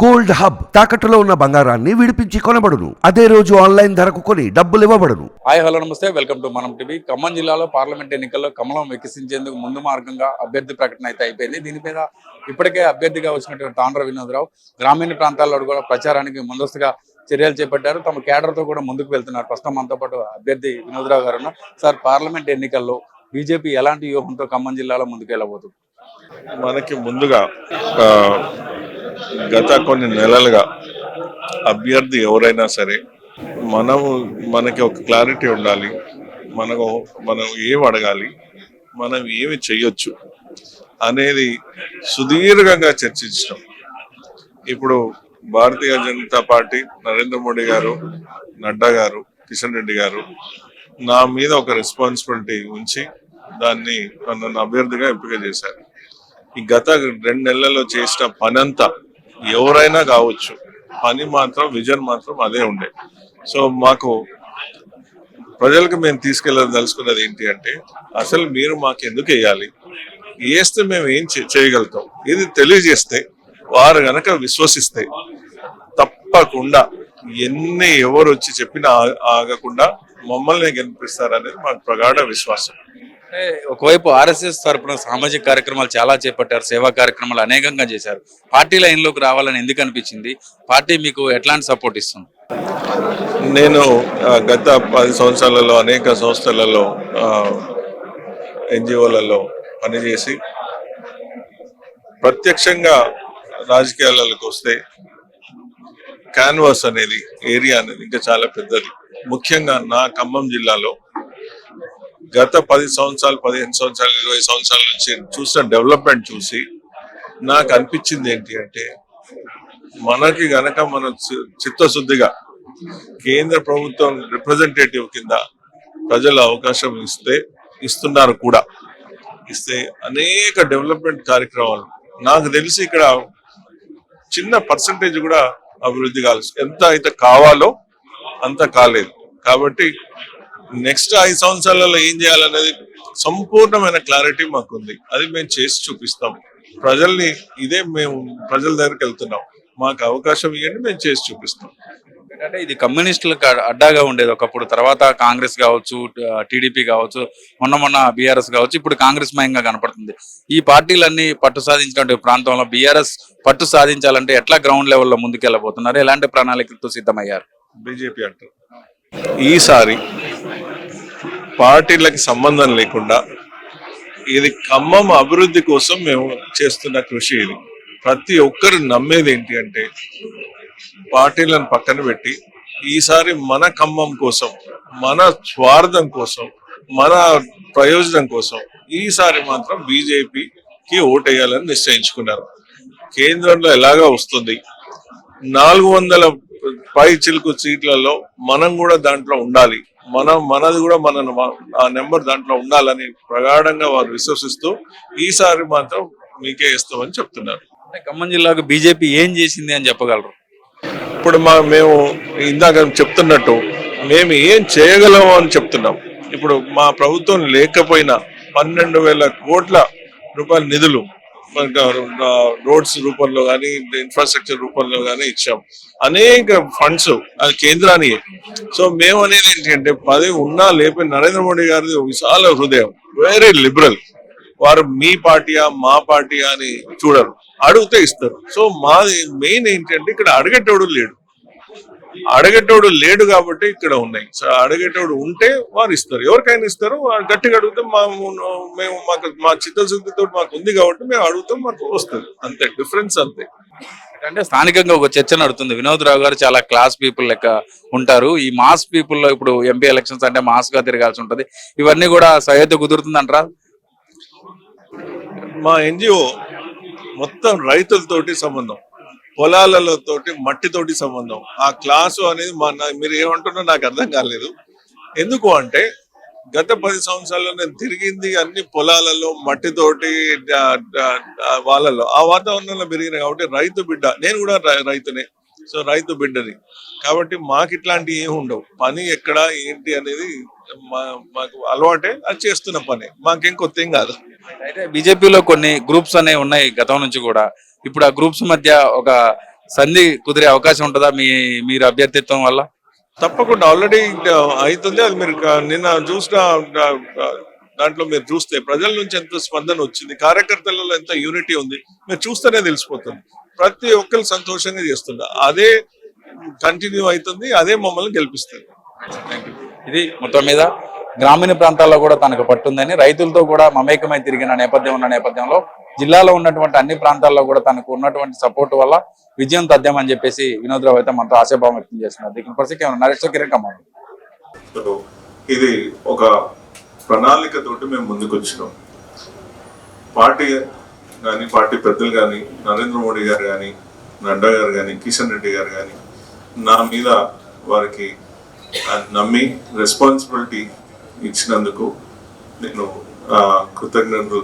Gold hub తాకట్టులో ఉన్న బంగారాన్ని విడిపించి కొనబడును. అదే రోజు ఆన్లైన్ ధరకు కొని డబ్బులు ఇవ్వబడును. హాయ్ హలో నమస్తే. Welcome to Manam TV. Khammam జిల్లాలో పార్లమెంట్ ఎన్నికల్లో కమలం వికసించేందుకు ముందు మార్గంగా అభ్యర్థి ప్రకటన అయితే అయిపోయింది. దీని మీద ఇప్పటికే అభ్యర్థిగా వచ్చినటువంటి తాండ్ర వినోదరావు గ్రామీణ ప్రాంతాల్లో కూడా ప్రచారానికి ముందస్తుగా చర్యలు చేపట్టారు. తమ కేడర్తో కూడా ముందుకు వెళ్తున్నారు. ప్రస్తుతం మనతో పాటు అభ్యర్థి వినోదరావు గారు. సార్ పార్లమెంట్ ఎన్నికల్లో బీజేపీ ఎలాంటి వ్యూహంతో ఖమ్మం జిల్లాలో ముందుకు వెళ్ళబోతుంది మనకి ముందుగా గత కొన్ని నెలలుగా అభ్యర్థి ఎవరైనా సరే మనము మనకి ఒక క్లారిటీ ఉండాలి. మనకు మనం ఏం అడగాలి మనం ఏమి చేయొచ్చు అనేది సుదీర్ఘంగా చర్చించడం. ఇప్పుడు భారతీయ జనతా పార్టీ నరేంద్ర మోడీ గారు నడ్డా గారు కిషన్ రెడ్డి గారు నా మీద ఒక రెస్పాన్సిబిలిటీ ఉంచి దాన్ని నన్ను అభ్యర్థిగా ఎంపిక చేశారు. ఈ గత రెండు నెలల్లో చేసిన పనంతా ఎవరైనా కావచ్చు. పని మాత్రం విజన్ మాత్రం అదే ఉండే. సో మాకు ప్రజలకు మేము తీసుకెళ్ళదలుచుకున్నది ఏంటి అంటే అసలు మీరు మాకు ఎందుకు వేయాలి? వేస్తే మేము ఏం చేయగలుగుతాం? ఇది తెలియజేస్తే వారు గనక విశ్వసిస్తే తప్పకుండా ఎన్ని ఎవరు వచ్చి చెప్పినా ఆగకుండా మమ్మల్ని కనిపిస్తారనేది మాకు ప్రగాఢ విశ్వాసం. ఒకవైపు ఆర్ఎస్ఎస్ తరపున సామాజిక కార్యక్రమాలు చాలా చేపట్టారు సేవా కార్యక్రమాలు అనేకంగా చేశారు. పార్టీ లైన్లోకి రావాలని ఎందుకు అనిపించింది? పార్టీ మీకు ఎట్లాంటి సపోర్ట్ ఇస్తుంది? నేను గత పది సంవత్సరాలలో అనేక సంస్థలలో ఎన్జిఓలలో పనిచేసి ప్రత్యక్షంగా రాజకీయాలకు వస్తే క్యాన్వాస్ అనేది ఏరియా అనేది ఇంకా చాలా పెద్దది. ముఖ్యంగా నా ఖమ్మం జిల్లాలో గత పది సంవత్సరాలు పదిహేను సంవత్సరాలు ఇరవై సంవత్సరాల నుంచి చూసిన డెవలప్మెంట్ చూసి నాకు అనిపించింది ఏంటి అంటే మనకి గనక మన చి- చిత్తశుద్ధిగా కేంద్ర ప్రభుత్వం రిప్రజెంటేటివ్ కింద ప్రజలు అవకాశం ఇస్తే ఇస్తున్నారు కూడా. ఇస్తే అనేక డెవలప్మెంట్ కార్యక్రమాలు. నాకు తెలిసి ఇక్కడ చిన్న పర్సంటేజ్ కూడా అభివృద్ధి కాలేదు ఎంత అయితే కావాలో అంత కాలేదు. కాబట్టి నెక్స్ట్ ఐదు సంవత్సరాలలో ఏం చేయాలనేది సంపూర్ణమైన క్లారిటీ మాకుంది. అది మేము చేసి చూపిస్తాం. ప్రజల్ని ఇదే మేము ప్రజల దగ్గరికి వెళ్తున్నాం. మాకు అవకాశం ఇవ్వండి మేము చేసి చూపిస్తాం. అంటే ఇది కమ్యూనిస్టులకు అడ్- అడ్డాగా ఉండేది ఒకప్పుడు. తర్వాత కాంగ్రెస్ కావచ్చు టీడీపీ కావచ్చు మొన్న మొన్న బీఆర్ఎస్ కావచ్చు ఇప్పుడు కాంగ్రెస్ మయంగా కనపడుతుంది. ఈ పార్టీలన్నీ పట్టు సాధించినటువంటి ప్రాంతంలో బీఆర్ఎస్ పట్టు సాధించాలంటే ఎట్లా గ్రౌండ్ లెవెల్లో ముందుకెళ్ళబోతున్నారు? ఎలాంటి ప్రణాళికలతో సిద్ధమయ్యారు? బీజేపీ అంటారు. ఈసారి పార్టీలకి సంబంధం లేకుండా ఇది ఖమ్మం అభివృద్ధి కోసం మేము చేస్తున్న కృషి ఇది. ప్రతి ఒక్కరు నమ్మేది ఏంటి అంటే పార్టీలను పక్కన పెట్టి ఈసారి మన ఖమ్మం కోసం మన స్వార్థం కోసం మన ప్రయోజనం కోసం ఈసారి మాత్రం బీజేపీకి ఓటేయాలని నిశ్చయించుకున్నారు. కేంద్రంలో ఎలాగా వస్తుంది. నాలుగు వందల పై చిలుకు సీట్లలో మనం కూడా దాంట్లో ఉండాలి. మనం మనది కూడా మన ఆ నెంబర్ దాంట్లో ఉండాలని ప్రగాఢంగా వారు విశ్వసిస్తూ ఈసారి మాత్రం మీకే ఇస్తామని చెప్తున్నారు. ఖమ్మం జిల్లాకు బీజేపీ ఏం చేసింది అని చెప్పగలరు? ఇప్పుడు మా మేము ఇందాక చెప్తున్నట్టు మేము ఏం చేయగలము అని చెప్తున్నాం. ఇప్పుడు మా ప్రభుత్వం లేకపోయినా పన్నెండు వేల కోట్ల రూపాయల నిధులు రోడ్స్ రూపంలో కానీ ఇన్ఫ్రాస్ట్రక్చర్ రూపంలో కానీ ఇచ్చాం. అనేక ఫండ్స్ అది కేంద్రానికి. సో మేము అనేది ఏంటంటే పది ఉన్నా లేపే నరేంద్ర మోడీ గారిది ఒక విశాల హృదయం. వెరీ లిబరల్ వారు మీ పార్టీయా మా పార్టీయా అని చూడరు. అడిగితే ఇస్తారు. సో మాది మెయిన్ ఏంటంటే ఇక్కడ అడిగేటోడు లేడు. అడగేటోడు లేడు కాబట్టి ఇక్కడ ఉన్నాయి. సో అడగేటోడు ఉంటే వారు ఇస్తారు. ఎవరికైనా ఇస్తారు. గట్టిగా అడిగితే మా మేము మాకు మా చిత్తశుద్ధితో మాకు ఉంది కాబట్టి మేము అడుగుతాం మాకు వస్తుంది. అంతే డిఫరెన్స్ అంతే. అంటే స్థానికంగా ఒక చర్చ నడుతుంది. వినోద్ రావు గారు చాలా క్లాస్ పీపుల్ లెక్క ఉంటారు. ఈ మాస్ పీపుల్లో ఇప్పుడు ఎంపీ ఎలక్షన్స్ అంటే మాస్గా తిరగాల్సి ఉంటది. ఇవన్నీ కూడా సహ్యత కుదురుతుందంటారా? మా ఎన్జిఓ మొత్తం రైతులతోటి సంబంధం. పొలాలలో తోటి మట్టితోటి సంబంధం. ఆ క్లాసు అనేది మా నా- మీరు ఏమంటున్నా నాకు అర్థం కాలేదు. ఎందుకు అంటే గత పది సంవత్సరాల్లో నేను తిరిగింది అన్ని పొలాలలో మట్టితోటి వాళ్ళలో. ఆ వాతావరణంలో పెరిగిన కాబట్టి రైతు బిడ్డ నేను కూడా రైతునే. సో రైతు బిడ్డని. కాబట్టి మాకు ఇట్లాంటివి ఏమి ఉండవు. పని ఎక్కడ ఏంటి అనేది మా- మాకు అలవాటే. అది చేస్తున్న పని. మాకేం కొత్త ఏం కాదు. అయితే బీజేపీలో కొన్ని గ్రూప్స్ అనేవి ఉన్నాయి గతం నుంచి కూడా. ఇప్పుడు ఆ గ్రూప్స్ మధ్య ఒక సంధి కుదిరే అవకాశం ఉంటుందా మీ మీరు అభ్యర్థిత్వం వల్ల? తప్పకుండా. ఆల్రెడీ అవుతుంది అది మీరు నిన్న చూసిన దాంట్లో మీరు చూస్తే ప్రజల నుంచి ఎంత స్పందన వచ్చింది కార్యకర్తలలో ఎంత యూనిటీ ఉంది మీరు చూస్తేనే తెలిసిపోతుంది. ప్రతి ఒక్కరు సంతోషంగా చేస్తున్నారు అదే కంటిన్యూ అవుతుంది అదే మమ్మల్ని గెలిపిస్తుంది. ఇది మొత్తం మీద గ్రామీణ ప్రాంతాల్లో కూడా తనకు పట్టుందని రైతులతో కూడా మమేకమై తిరిగిన నేపథ్యం ఉన్న నేపథ్యంలో జిల్లాలో ఉన్నటువంటి అన్ని ప్రాంతాల్లో కూడా తనకు ఉన్నటువంటి సపోర్ట్ వల్ల విజయం తథ్యమని చెప్పేసి వినోద్రావు అయితే మనతో ఆశాభావం వ్యక్తం చేస్తున్నారు. దీని పరిస్థితి నరేష్ కిరణ్ కమాండ్ సో ఇది ఒక ప్రణాళికతోటి మేము ముందుకు వచ్చినాం. పార్టీ కానీ పార్టీ పెద్దలు కానీ నరేంద్ర మోడీ గారు కానీ నడ్డా గారు కానీ కిషన్ రెడ్డి గారు కానీ నా మీద వారికి నమ్మి రెస్పాన్సిబిలిటీ ఇచ్చినందుకు నేను కృతజ్ఞతలు